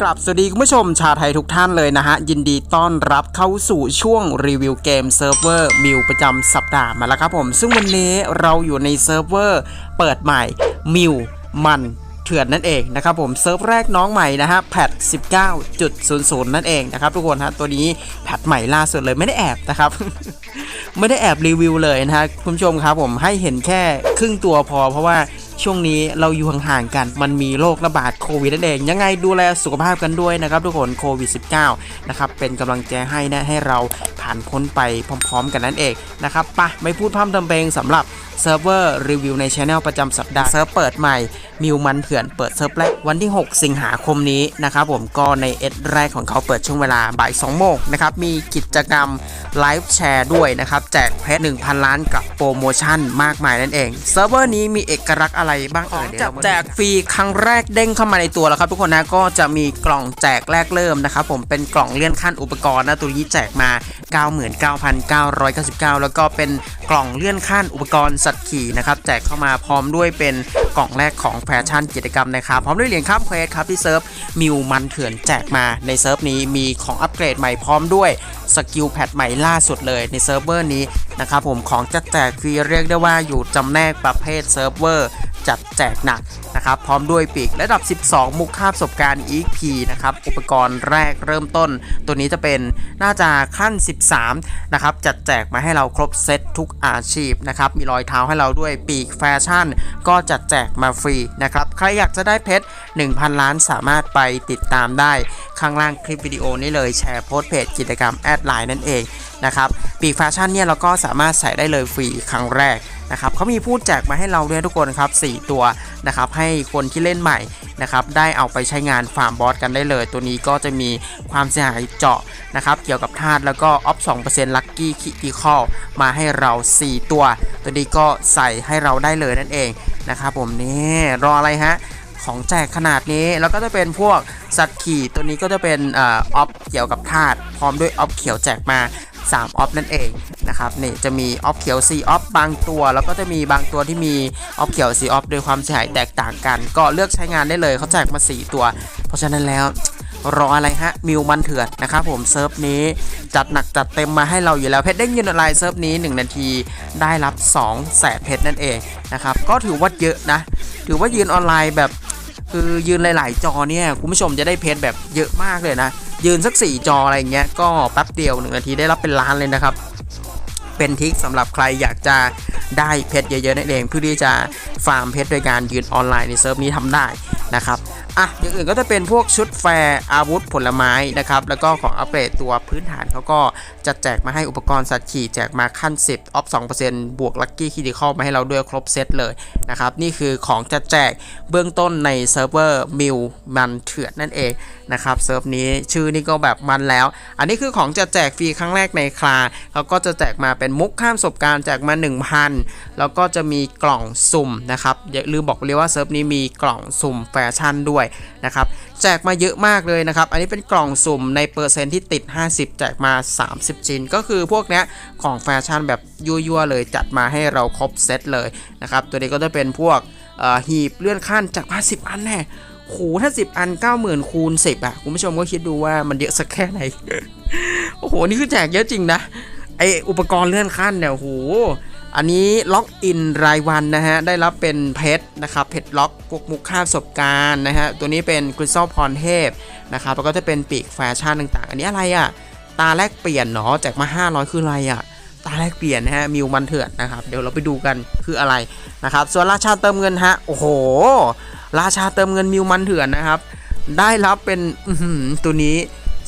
กลับสวัสดีคุณผู้ชมชาวไทยทุกท่านเลยนะฮะ ยินดีต้อนรับเข้าสู่ช่วงรีวิวเกมเซิร์ฟเวอร์มิวประจำสัปดาห์มาแล้วครับผม ซึ่งวันนี้เราอยู่ในเซิร์ฟเวอร์เปิดใหม่มิวมันเถื่อนนั่นเองนะครับผมเซิร์ฟแรกน้องใหม่นะฮะแพท19.00 นั่นเองนะครับทุกคนฮะตัวนี้แพทใหม่ล่าสุดเลยไม่ได้แอบนะครับไม่ได้แอบรีวิวเลยนะฮะคุณผู้ชมครับผมให้เห็นแค่ครึ่งตัวพอเพราะว่า ช่วงนี้เราอยู่ห่างๆกัน มันมีโรคระบาดโควิดนั่นเอง ยังไงดูแลสุขภาพกันด้วยนะครับทุกคนโควิด -19 นะครับ เป็นกำลังใจให้นะ ให้เราผ่านพ้นไปพร้อมๆ กันนั่นเองนะครับปะไม่พูดพร่ำทำเพลงสำหรับเซิร์ฟเวอร์รีวิวในช anel ประจำสัปดาห์เซิร์ฟเปิดใหม่ มิวมันเถื่อนเปิดเซิร์ฟแรกวันที่ 6 สิงหาคมนี้นะครับผมก็ในเอดแรกของเขาเปิดช่วงเวลาบ่าย2โมงนะครับมีกิจกรรมไลฟ์แชร์ด้วยนะครับแจกเพชร1,000 ล้านกับโปรโมชั่นมากมายนั่นเองเซิร์ฟเวอร์นี้มีเอกลักษณ์อะไรบ้างเอ่ยจับแจกฟรีครั้งแรกเด้งเข้ามาในตัวแล้วครับทุกคนนะก็จะมีกล่องแจกแรกเริ่มนะครับผมเป็นกล่องเลื่อนขั้นอุปกรณ์นะตัวนี้แจกมา 99,999 แล้วก็เป็น กล่องเลื่อนขั้นอุปกรณ์สัตว์ขี่นะครับแจกเข้ามาพร้อมด้วยเป็นกล่องแรกของแฟชั่นกิจกรรมนะครับ พร้อมด้วยเหรียญข้ามเควสครับที่เซิร์ฟมิวมันเถื่อนแจกมาในเซิร์ฟนี้มีของอัปเกรดใหม่พร้อมด้วยสกิลแพทใหม่ล่าสุดเลยในเซิร์ฟเวอร์นี้นะครับผมของจะแจกคือเรียกได้ว่าอยู่จำแนกประเภทเซิร์ฟเวอร์จัดแจกหนัก นะครับ พร้อมด้วยปีกระดับ 12 มุกค่าประสบการณ์ EP นะครับ อุปกรณ์แรกเริ่มต้น ตัวนี้จะเป็นน่าจะขั้น 13 นะครับ จัดแจกมาให้เราครบเซตทุกอาชีพนะครับ มีรอยเท้าให้เราด้วยปีกแฟชั่น ก็จัดแจกมาฟรีนะครับ ใครอยากจะได้เพชร 1,000 ล้านสามารถไปติดตามได้ ข้างล่างคลิปวิดีโอนี้เลยแชร์โพสเพจกิจกรรมแอดไลน์นั่นเองนะครับปีกแฟชั่นเนี่ยเราก็สามารถใส่ได้เลยฟรีครั้งแรกนะครับเขามีพูดแจกมาให้เราด้วยทุกคนครับ 4 ตัว นะครับให้คนที่เล่นใหม่นะครับได้เอาไปใช้งานฟาร์มบอสกันได้เลย ตัวนี้ก็จะมีความเสียหายเจาะนะครับเกี่ยวกับธาตุแล้วก็ออฟ2%ลัคกี้คิติคอลมาให้เรา 4 ตัว ตัวนี้ก็ใส่ให้เราได้เลยนั่นเองนะครับผมนี่รออะไรฮะของแจกขนาดนี้แล้วก็จะเป็นพวกสัตว์ขี่ตัวนี้ก็จะเป็นออฟเกี่ยวกับธาตุพร้อมด้วยออฟเขียวแจกมา 3ออฟนั่นเองนะครับนี่จะมีออฟเขียว4ออฟบางตัว แล้วก็จะมีบางตัวที่มีออฟเขียว4ออฟโดยความเสียหายแตกต่างกัน ก็เลือกใช้งานได้เลยเขาแจกมา 4 ตัว เพราะฉะนั้นแล้วรออะไรฮะมิวมันเถื่อนนะครับผมเซิร์ฟนี้จัดหนักจัดเต็มมาให้เราอยู่แล้วเพชรเด้งยืนออนไลน์เซิร์ฟนี้ 1 นาทีได้รับ2แสนเพชรนั่นเองนะครับก็ถือว่าเยอะนะ ถือว่ายืนออนไลน์แบบคือยืนหลาย ๆ จอเนี่ยคุณผู้ชมจะได้เพชรแบบเยอะมากเลยนะ ยืนสัก 4 จออะไรเงี้ยก็แป๊บเดียว1นาทีได้รับเป็นล้านเลยนะครับ เป็นทิคสำหรับใครอยากจะได้เพชรเยอะๆนั่นเองเพื่อที่จะฟาร์มเพชรโดยการยืนออนไลน์ในเซิร์ฟนี้ทำได้นะครับ อะอย่างอื่นก็จะเป็นพวกชุดแฟร์อาวุธผลไม้นะครับแล้วก็ของอัปเกรดตัวพื้นฐานเขาก็จะแจกมาให้อุปกรณ์สัตว์ขี่แจกมาขั้น 10 ออฟ 2%บวกลัคกี้คิดิคอลมาให้เราด้วยครบเซตเลยนะครับนี่คือของจะแจกเบื้องต้นในเซิร์ฟเวอร์มิวมันเถื่อนนั่นเองนะครับเซิร์ฟนี้ชื่อนี่ก็แบบมันแล้ว อันนี้คือของจะแจกฟรีครั้งแรกในคลาเขาก็จะแจกมาเป็นมุกข้ามประสบการณ์แจกมา 1,000 แล้วก็จะมีกล่องสุ่มนะครับอย่าลืมบอกเลยว่าเซิร์ฟนี้มีกล่องสุ่มแฟชั่นด้วยนะครับแจกมาเยอะมากเลยนะครับ อันนี้เป็นกล่องสุ่มในเปอร์เซ็นที่ติด 50 แจกมา 30 ชิ้น ก็คือพวกเนี้ยของแฟชั่นแบบยั่วๆเลยจัดมาให้เราครบเซตเลยนะครับตัวนี้ก็จะเป็นพวกหีบเลื่อนขั้นจากมา10อันแน่โหถ้า 10 อัน 90,000คูณ10อะคุณผู้ชมก็คิดดูว่ามันเยอะสักแค่ไหน โอ้โห นี่คือแจกเยอะจริงนะ ไออุปกรณ์เลื่อนขั้นเนี่ยโห อันนี้ล็อกอินรายวันนะฮะ ได้รับเป็นเพชรนะครับ เพชรล็อกพวกมุกค่าประสบการณ์นะฮะ ตัวนี้เป็นคริสตัลพรเทพนะครับ แล้วก็จะเป็นปีกแฟชั่นต่างๆ อันนี้อะไรอะ่ะ ตาแลกเปลี่ยนเนาะแจกมา 500 คืออะไรอะ่ะ ตาแลกเปลี่ยนนะฮะ มิวมันเถื่อนนะครับ เดี๋ยวเราไปดูกันคืออะไรนะครับ ส่วนราชาเติมเงินฮะ โอ้โห ราชาเติมเงินมิวมันเถื่อนนะครับ ได้รับเป็นตัวนี้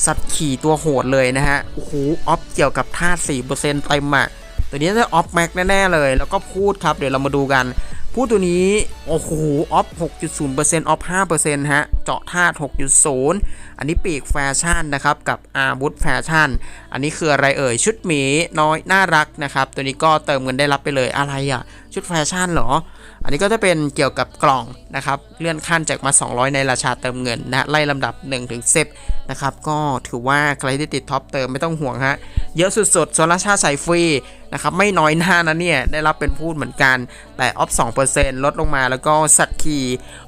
สัตว์ขี่ตัวโหดเลยนะฮะ โอ้โห ออฟเกี่ยวกับธาตุ4%เต็มอะ ตัวนี้จะออฟแม็กแน่ๆเลย แล้วก็พูดครับ เดี๋ยวเรามาดูกัน พูดตัวนี้ โอ้โห ออฟ 6.0%ออฟ 5%ฮะเจาะธาตุ6.0 อันนี้ปีกแฟชั่นนะครับกับอาวุธแฟชั่น อันนี้คืออะไรเอ่ยชุดหมีน้อยน่ารักนะครับตัวนี้ก็เติมเงินได้รับไปเลยอะไรอะชุดแฟชั่นเหรอ อันนี้ก็จะเป็นเกี่ยวกับกล่องนะครับเลื่อนขั้นจากมา 200 ในราชาเติมเงินนะไล่ลำดับ1ถึง10นะครับก็ถือว่าใครที่ติดท็อปเติมไม่ต้องห่วงฮะเยอะสุดๆโซลาชาใส่ฟรีนะครับไม่น้อยหน้านะเนี่ยได้รับเป็นพูดเหมือนกันแต่ออฟ2%ลดลงมาแล้วก็สัตว์คี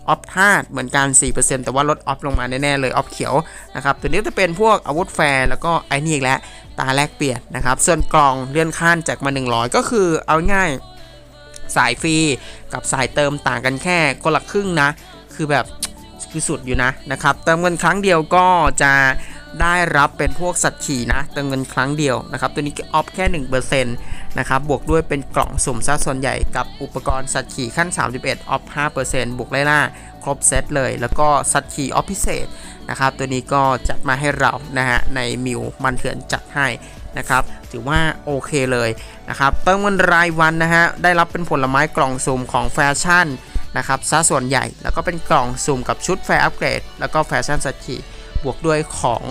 ออฟธาตุเหมือนกัน 4%แต่ว่าลดออฟลงมาแน่ๆเลยออฟเขียวนะครับตัวนี้จะเป็นพวกอาวุธแฟร์แล้วก็ไอ้นี่อีกแล้วตาแลกเปลี่ยนนะครับส่วนกล่องเลื่อนขั้นจากมา 100 ก็คือเอาง่ายสายฟรีกับสายเติมต่างกันแค่คนละครึ่งนะ คือแบบคือสุดอยู่นะนะครับเติมเงินครั้งเดียวก็จะได้รับเป็นพวกสัตว์ขี่นะเติมเงินครั้งเดียวนะครับตัวนี้ออฟแค่1% นะครับ บวกด้วยเป็นกล่องสุ่มซะส่วนใหญ่กับอุปกรณ์สัตว์ขี่ขั้น 31 ออฟ 5%บวกไล่ล่า ครบเซตเลย แล้วก็สัตว์ขี่ออฟพิเศษนะครับ ตัวนี้ก็จัดมาให้เรานะฮะ ในมิวมันเถื่อนจัดให้นะครับ ถือว่าโอเคเลยนะครับ เติมเงินรายวันนะฮะ ได้รับเป็นผลไม้กล่องสุ่มของแฟชั่นนะครับซะส่วนใหญ่ แล้วก็เป็นกล่องสุ่มกับชุดแฟร์อัปเกรด แล้วก็แฟชั่นสัตว์ขี่บวกด้วยของ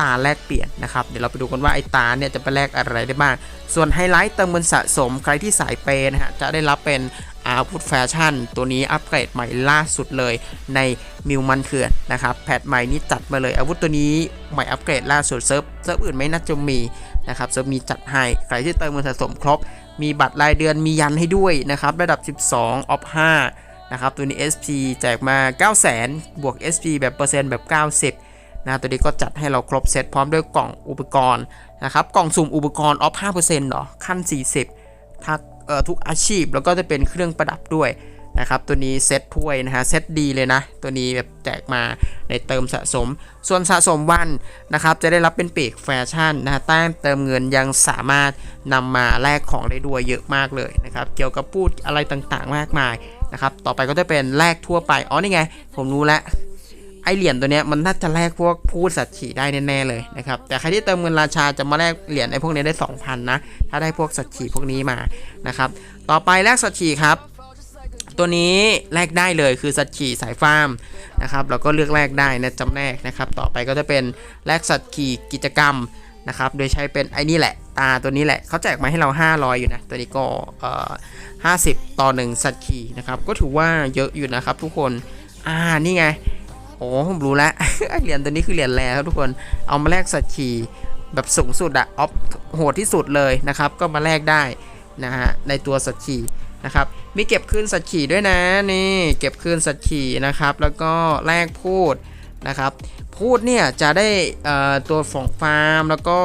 ตาแลกเปลี่ยนนะครับ เดี๋ยวเราไปดูกันว่าไอ้ตาเนี่ยจะไปแลกอะไรได้บ้าง ส่วนไฮไลท์เติมเงินสะสมใครที่สายเปย์นะฮะจะได้รับเป็นอาวุธแฟชั่น ตัวนี้อัปเกรดใหม่ล่าสุดเลยในมิวมันเถื่อนนะครับแพทใหม่นี้จัดมาเลย อาวุธตัวนี้ใหม่อัปเกรดล่าสุดเซิร์ฟเซิร์ฟอื่นไม่น่าจะมีนะครับเซิร์ฟมีจัดให้ใครที่เติมเงินสะสมครบ มีบัตรรายเดือนมียันให้ด้วยนะครับระดับ 12ออฟ5นะครับตัวนี้ SP แจกมา 9 0 0 0 0 0 บวก SP แบบเปอร์เซ็นต์แบบ 90 นะตัวนี้ก็จัดให้เราครบเซตพร้อมด้วยกล่องอุปกรณ์นะครับกล่องสุ่มอุปกรณ์ออฟ5%เหรอขั้น 40ทักเอ่อทุกอาชีพแล้วก็จะเป็นเครื่องประดับด้วยนะครับตัวนี้เซตถ้วยนะฮะเซตดีเลยนะ ตัวนี้แบบแจกมาในเติมสะสม ส่วนสะสมวันนะครับจะได้รับเป็นปีกแฟชั่นนะฮะแต้มเติมเงินยังสามารถนำมาแลกของได้ด้วยเยอะมากเลยนะครับเกี่ยวกับพูดอะไรต่างๆมากมายนะครับต่อไปก็จะเป็นแลกทั่วไปอ๋อนี่ไง ผมรู้แล้ว ไอเหรียญตัวเนี้ยมันน่าจะแลกพวกพูดสัตว์ขี่ได้แน่ๆเลยนะครับแต่ใครที่เติมเงินราชาจะมาแลกเหรียญไอพวกนี้ได้ 2,000 นะ ถ้าได้พวกสัตว์ขี่พวกนี้มานะครับต่อไปแลกสัตว์ขี่ครับตัวนี้แลกได้เลยคือสัตว์ขี่สายฟาร์มนะครับเราก็เลือกแลกได้นะจำแนกนะครับต่อไปก็จะเป็นแลกสัตว์ขี่กิจกรรมนะครับโดยใช้เป็นไอ้นี่แหละตาตัวนี้แหละเขาแจกมาให้เรา 500 อยู่นะ ตัวนี้ก็เอ่อ50 ต่อ 1 สัตว์ขี่นะครับก็ถือว่าเยอะอยู่นะครับทุกคนอ่านี่ไง โอ้ผมรู้แล้วเหรียญตัวนี้คือเหรียญแร่ครับทุกคนเอามาแลกสัตว์ขี่แบบสูงสุดอะออฟโหดที่สุดเลยนะครับ ก็มาแลกได้นะฮะในตัวสัตว์ขี่นะครับมีเก็บคืนสัตว์ขี่ด้วยนะนี่เก็บคืนสัตว์ขี่นะครับ แล้วก็แลกพูดนะครับ พูดเนี่ยจะได้ตัวของฟาร์มแล้วก็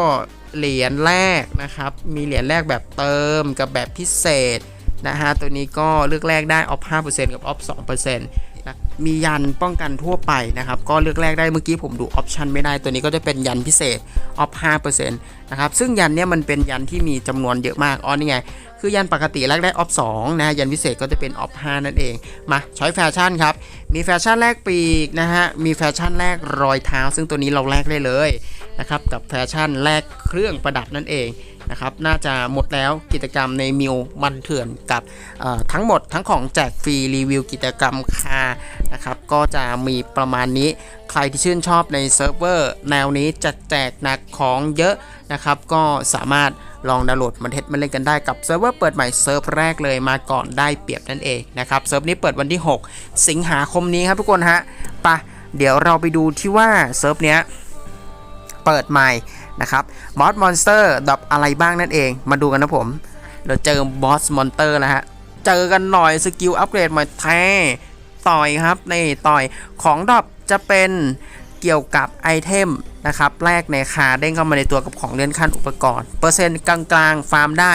เหรียญแรกนะครับ มีเหรียญแรกแบบเติมกับแบบพิเศษนะฮะตัวนี้ก็เลือกแรกได้ออฟ5%กับออฟ2%นะมียันป้องกันทั่วไปนะครับ ก็เลือกแรกได้เมื่อกี้ผมดูออปชันไม่ได้ตัวนี้ก็จะเป็นยันพิเศษออฟ5%นะครับซึ่งยันเนี่ยมันเป็นยันที่มีจำนวนเยอะมากอ๋อนี่ไง คือยันปกติแรกได้ออฟ2นะฮะยันพิเศษก็จะเป็นออฟ5นั่นเอง มาช้อยแฟชั่นครับ มีแฟชั่นแรกปีกนะฮะมีแฟชั่นแรกรอยเท้า ซึ่งตัวนี้เราแลกได้เลย นะครับกับแฟชั่นแรกเครื่องประดับนั่นเองนะครับน่าจะหมดแล้วกิจกรรมในมิวมันเถื่อนกับทั้งหมดทั้งของแจกฟรีรีวิวกิจกรรมคานะครับก็จะมีประมาณนี้ใครที่ชื่นชอบในเซิร์ฟเวอร์แนวนี้จัดแจกหนักของเยอะนะครับก็สามารถลองดาวน์โหลดมันเทสมาเล่นกันได้กับเซิร์ฟเวอร์เปิดใหม่เซิร์ฟแรกเลยมาก่อนได้เปรียบนั่นเองนะครับเซิร์ฟนี้เปิดวันที่ 6 สิงหาคมนี้ครับทุกคนฮะไปะเดี๋ยวเราไปดูที่ว่าเซิร์ฟเนี้ย เปิดใหม่นะครับบอสมอนสเตอร์ดับอะไรบ้างนั่นเอง มาดูกันนะผม เราเจอบอสมอนสเตอร์แล้วฮะ เจอกันหน่อยสกิลอัปเกรดใหม่แท้ต่อยครับนี่ต่อยของดรอปจะเป็นเกี่ยวกับไอเทมนะครับแรกในคาเด้งเข้ามาในตัวกับของเลื่อนขั้นอุปกรณ์ เปอร์เซ็นต์กลางๆ ฟาร์มได้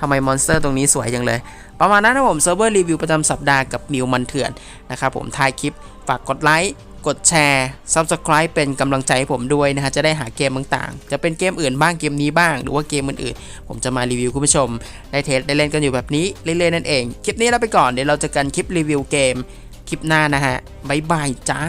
ทำไมมอนสเตอร์ตรงนี้สวยจังเลย ประมาณนั้นนะผมเซิร์ฟเวอร์รีวิวประจำสัปดาห์กับมิวมันเถื่อนนะครับผมท้ายคลิปฝากกดไลค์ กดแชร์ Subscribe เป็นกำลังใจให้ผมด้วยนะฮะ จะได้หาเกมต่างๆ จะเป็นเกมอื่นบ้างเกมนี้บ้าง หรือว่าเกมอื่นๆ ผมจะมารีวิวคุณผู้ชม ได้เทสได้เล่นกันอยู่แบบนี้เรื่อยๆนั่นเอง คลิปนี้เราไปก่อนเดี๋ยวเราจะกันคลิปรีวิวเกมคลิปหน้านะฮะบ๊ายบายจ้า